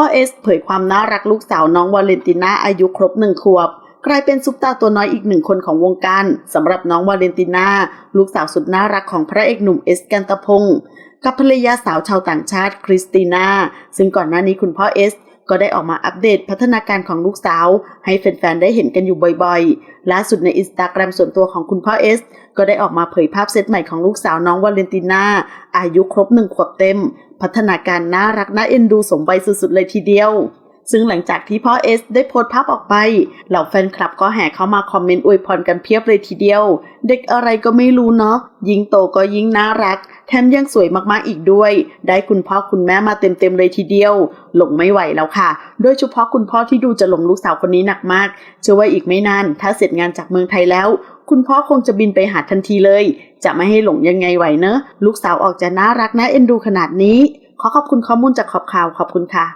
พ่อเอสเผยความน่ารักลูกสาวน้องวาเลนติน่าอายุครบหนึ่งขวบ กลายเป็นซุปตาตัวน้อยอีกหนึ่งคนของวงการสำหรับน้องวาเลนติน่าลูกสาวสุดน่ารักของพระเอกหนุ่มเอสกันตะพงศ์กับภรรยาสาวชาวต่างชาติคริสติน่าซึ่งก่อนหน้านี้คุณพ่อเอส ก็ได้ออกมาอัปเดตพัฒนาการของลูกสาว ให้แฟนๆ ได้เห็นกันอยู่บ่อยๆ ล่าสุดในอินสตาแกรมส่วนตัวของคุณพ่อเอส ก็ได้ออกมาเผยภาพเซตใหม่ของลูกสาวน้องวาเลนติน่า อายุครบหนึ่งขวบเต็ม พัฒนาการน่ารักน่าเอ็นดูสมวัยสุดๆเลยทีเดียว ซึ่งหลังจากที่พ่อเอสได้โพสต์ภาพออกไป เหล่าแฟนคลับก็แห่เข้ามาคอมเมนต์อวยพรกันเพียบเลยทีเดียว เด็กอะไรก็ไม่รู้เนาะ ยิ่งโตก็ยิ่งน่ารัก แถมยังสวยมากๆอีกด้วย ได้คุณพ่อคุณแม่มาเต็มๆเลยทีเดียว หลงไม่ไหวแล้วค่ะ โดยเฉพาะคุณพ่อที่ดูจะหลงลูกสาวคนนี้หนักมาก เชื่อว่าอีกไม่นาน ถ้าเสร็จงานจากเมืองไทยแล้ว คุณพ่อคงจะบินไปหาทันทีเลย จะไม่ให้หลงยังไงไหวเนอะ ลูกสาวออกจะน่ารักน่าเอ็นดูขนาดนี้ ขอขอบคุณข้อมูลจากขอบข่าวขอบคุณค่ะ